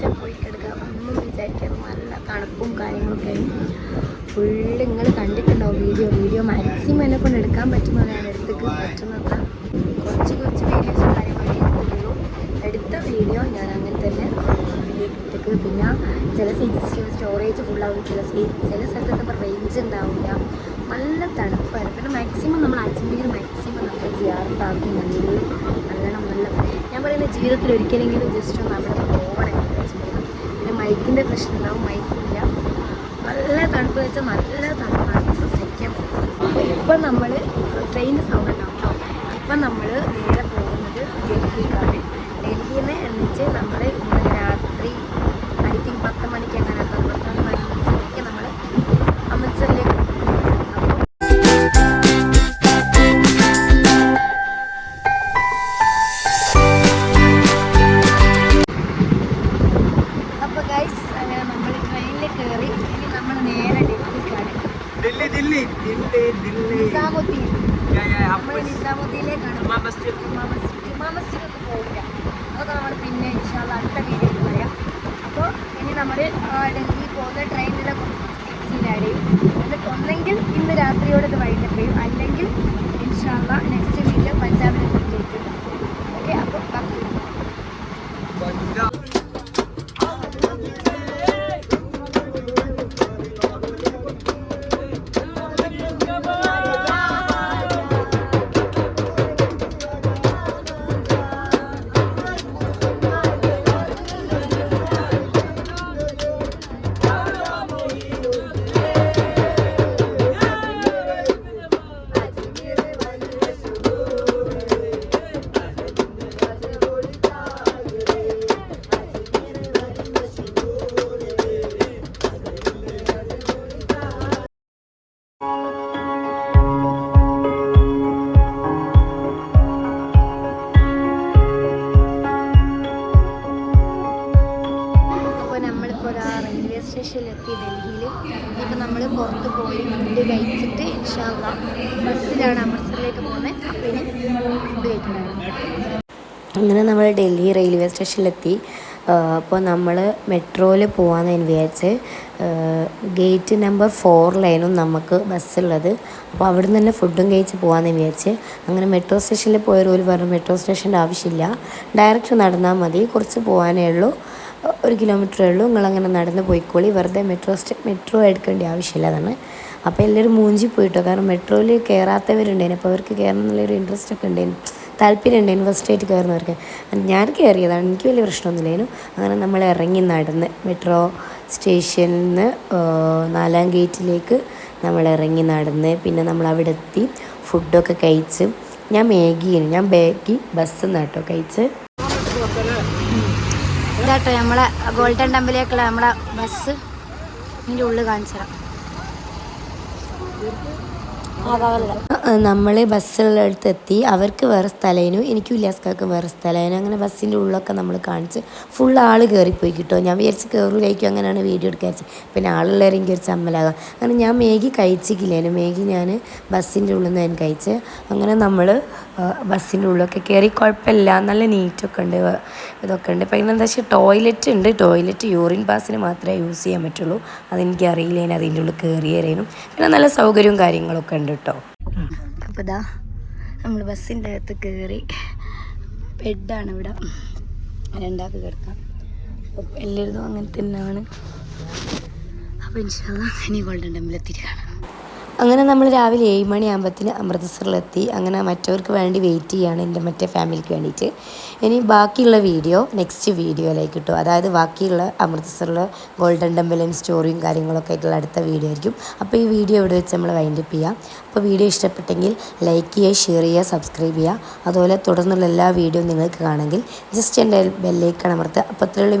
റൗണ്ടൊക്കെ പോയിട്ട് പോയി കിടക്കുക. ഒന്നും വിചാരിക്കാതെ നല്ല തണുപ്പും കാര്യങ്ങളൊക്കെ ആയി. ഫുള്ള് നിങ്ങൾ കണ്ടിട്ടുണ്ടാവും വീഡിയോ വീഡിയോ മാക്സിമം എന്നെ കൊണ്ട് എടുക്കാൻ പറ്റുന്ന ഞാൻ എടുത്തേക്ക് പറ്റുന്നത്ര കുറച്ച് കുറച്ച് വീഡിയോസ് കാര്യങ്ങളൊക്കെ എടുത്തിട്ടുള്ളൂ. എടുത്ത വീഡിയോ ഞാൻ അങ്ങനെ തന്നെ എടുത്തേക്ക് പിന്നെ ചില സീറ്റ് സ്റ്റോറേജ് ഫുള്ളാവും ചില ചില സ്ഥലത്തൊക്കെ റേഞ്ച് ഉണ്ടാവില്ല. നല്ല തണുപ്പായിരുന്നു. പിന്നെ മാക്സിമം നമ്മൾ അജ്മീർ മാക്സിമം നമ്മൾ ജിയാർത്താക്കി നല്ല നല്ലോണം നല്ല ഞാൻ പറയുന്നത് ജീവിതത്തിൽ ഒരിക്കലെങ്കിലും ജസ്റ്റ് അവിടെ അജ്മീർ പിന്നെ മൈക്കിന്റെ പ്രശ്നം ഉണ്ടാവും മൈക്കില്ല. നല്ല തണുപ്പ് വെച്ചാൽ നല്ല തണുപ്പാണ്. സഹിക്കാൻ അപ്പോൾ ഇപ്പം നമ്മൾ ട്രെയിനിന്റെ സൗണ്ട് ഉണ്ടാവും ഇപ്പം നമ്മൾ നേരെ പോകുന്നത് ഡൽഹിയിലാണ് दिल्ली दिल्ली ദില്ലി ദില്ലി ദില്ലി നിസാമുദ്ദീൻ നിസാമുദ്ദീനിലേക്കാണ് ഉമാ മസ്ജിദ് ഉമാ മസ്ജിദ് ഉമാ മസ്ജിദ് ഒന്നും പോകില്ല അതൊക്കെ നമ്മൾ പിന്നെ ഇൻഷാല്ല അടുത്ത വീഡിയോയിൽ പറയാം അപ്പോൾ ഇനി നമ്മൾ ഡൽഹി പോകുന്ന ട്രെയിനിലെ കുറച്ച് ടിപ്സിൽ ആഡ് ചെയ്യും എന്നിട്ട് ഒന്നെങ്കിൽ ഇന്ന് രാത്രിയോട് ഇത് വൈകിട്ട് പോയും. അല്ലെങ്കിൽ ഇൻഷാല്ല നെക്സ്റ്റ് വീക്കിൽ പഞ്ചാബിനെ കുറിച്ച് സ്റ്റേഷനിലെത്തി ഡൽഹിയിൽ ഇപ്പം നമ്മൾ പുറത്ത് പോയി ഫുഡ് കഴിച്ചിട്ട് ഇൻഷാല്ല ബസ്സിലാണ് അമൃത്സറിലേക്ക് പോകുന്നത് അപ്പം ഇനി ഫുഡ് കഴിക്കുന്നത് അങ്ങനെ നമ്മൾ ഡൽഹി റെയിൽവേ സ്റ്റേഷനിലെത്തി. അപ്പോൾ നമ്മൾ മെട്രോയിൽ പോകാമെന്ന് വിചാരിച്ച്. ഗേറ്റ് നമ്പർ ഫോറിലായിരുന്നു നമുക്ക് ബസ്സുള്ളത്. അപ്പോൾ അവിടെ നിന്ന് തന്നെ ഫുഡും കഴിച്ച് പോകാമെന്ന് വിചാരിച്ച്. അങ്ങനെ മെട്രോ സ്റ്റേഷനിൽ പോയവർ പറഞ്ഞു മെട്രോ സ്റ്റേഷന്റെ ആവശ്യമില്ല. ഡയറക്റ്റ് നടന്നാൽ മതി. കുറച്ച് പോകാനേ ഉള്ളൂ. ഒരു കിലോമീറ്ററേ ഉള്ളൂ. നിങ്ങളങ്ങനെ നടന്ന് പോയിക്കോളി. വെറുതെ മെട്രോ സ്റ്റേ മെട്രോ എടുക്കേണ്ട ആവശ്യമില്ല അതാണ്. അപ്പോൾ എല്ലാവരും മൂഞ്ചി പോയിട്ടോ? കാരണം മെട്രോയിൽ കയറാത്തവരുണ്ടേനു അപ്പോൾ അവർക്ക് കയറണം എന്നുള്ളൊരു ഇൻട്രസ്റ്റ് ഒക്കെ ഉണ്ടായിരുന്നു താല്പര്യം ഉണ്ടായിരുന്നു ഫസ്റ്റ് ആയിട്ട് കയറുന്നവർക്ക് ഞാൻ കയറിയതാണ് എനിക്ക് വലിയ പ്രശ്നമൊന്നുമില്ലായിരുന്നു അങ്ങനെ നമ്മൾ ഇറങ്ങി നടന്ന് മെട്രോ സ്റ്റേഷനിൽ നിന്ന് നാലാം ഗേറ്റിലേക്ക് നമ്മൾ ഇറങ്ങി നടന്ന് പിന്നെ നമ്മൾ അവിടെ എത്തി. ഫുഡൊക്കെ കഴിച്ച്. ഞാൻ മേഗിയാണ് ഞാൻ ബാഗി ബസ്സിൽ നിന്ന് കേട്ടോ കഴിച്ച്. ഇതാട്ടോ നമ്മളെ ഗോൾഡൻ ടെമ്പിലേക്കുള്ള നമ്മളെ ബസ്. ഇതിന്റെ ഉള്ളിൽ കാണിച്ചു തരാം നമ്മൾ ബസ്സുള്ളടുത്ത് എത്തി അവർക്ക് വേറെ സ്ഥലമായിരുന്നു എനിക്കും ഇല്ലാസ്കാർക്ക് വേറെ സ്ഥലമായിരുന്നു അങ്ങനെ ബസ്സിന്റെ ഉള്ളൊക്കെ നമ്മൾ കാണിച്ച് ഫുൾ ആൾ കയറിപ്പോയി കിട്ടോ. ഞാൻ വിചാരിച്ച് കയറുകയായിരിക്കും അങ്ങനെയാണ് വീഡിയോ എടുക്കാൻ പിന്നെ ആളുള്ളവരെയും ഒരു ചമ്മലാകാം. അങ്ങനെ ഞാൻ മേഗി കഴിച്ചിട്ടില്ലേനു മേഗി ഞാൻ ബസ്സിന്റെ ഉള്ളിൽ നിന്ന് ഞാൻ കഴിച്ച് അങ്ങനെ നമ്മൾ ബസ്സിന്റെ ഉള്ളിലൊക്കെ കയറി. കുഴപ്പമില്ല. നല്ല നീറ്റൊക്കെ ഉണ്ട്. ഇതൊക്കെ ഉണ്ട്. പിന്നെ എന്താ വെച്ചാൽ ടോയ്ലറ്റ് ഉണ്ട്. ടോയ്ലറ്റ് യൂറിൻ പാസിന് മാത്രമേ യൂസ് ചെയ്യാൻ പറ്റുള്ളൂ. അതെനിക്ക് അറിയില്ല ഞാൻ അതിന്റെ ഉള്ളിൽ കയറിയേരേനും പിന്നെ നല്ല സൗകര്യവും കാര്യങ്ങളൊക്കെ ഉണ്ട്. കേട്ടോ അപ്പോൾ ഇതാ നമ്മൾ ബസ്സിന്റെ അകത്ത് കയറി ബെഡാണ് ഇവിടെ. രണ്ടാൾക്ക് കിടക്കാം. അപ്പോൾ അങ്ങനെ തന്നെയാണ് അപ്പോൾ ഇനി ഗോൾഡൻ ടെമ്പിൾ എത്തിയിട്ട് കാണാം അങ്ങനെ നമ്മൾ രാവിലെ ഏഴ് മണിയാകുമ്പത്തിന് അമൃത്സറിലെത്തി. അങ്ങനെ മറ്റവർക്ക് വേണ്ടി വെയിറ്റ് ചെയ്യാണ് എന്റെ മറ്റേ ഫാമിലിക്ക് വേണ്ടിയിട്ട് ഇനി ബാക്കിയുള്ള വീഡിയോ നെക്സ്റ്റ് വീഡിയോയിലേക്ക് കിട്ടും അതായത് ബാക്കിയുള്ള അമൃത്സറിലെ ഗോൾഡൻ ടെമ്പിളും സ്റ്റോറിയും കാര്യങ്ങളൊക്കെ ആയിട്ടുള്ള അടുത്ത വീഡിയോ ആയിരിക്കും. അപ്പോൾ ഈ വീഡിയോ ഇവിടെ വെച്ച് നമ്മൾ വൈൻഡപ്പ് ചെയ്യാം. അപ്പോൾ വീഡിയോ ഇഷ്ടപ്പെട്ടെങ്കിൽ ലൈക്ക് ചെയ്യുക ഷെയർ ചെയ്യുക സബ്സ്ക്രൈബ് ചെയ്യുക. അതുപോലെ തുടർന്നുള്ള എല്ലാ വീഡിയോയും നിങ്ങൾക്ക് കാണുമെങ്കിൽ ജസ്റ്റ് എന്റെ ബെല്ലേക്കണമർത്ത് അപ്പോൾ അത്രയുള്ള.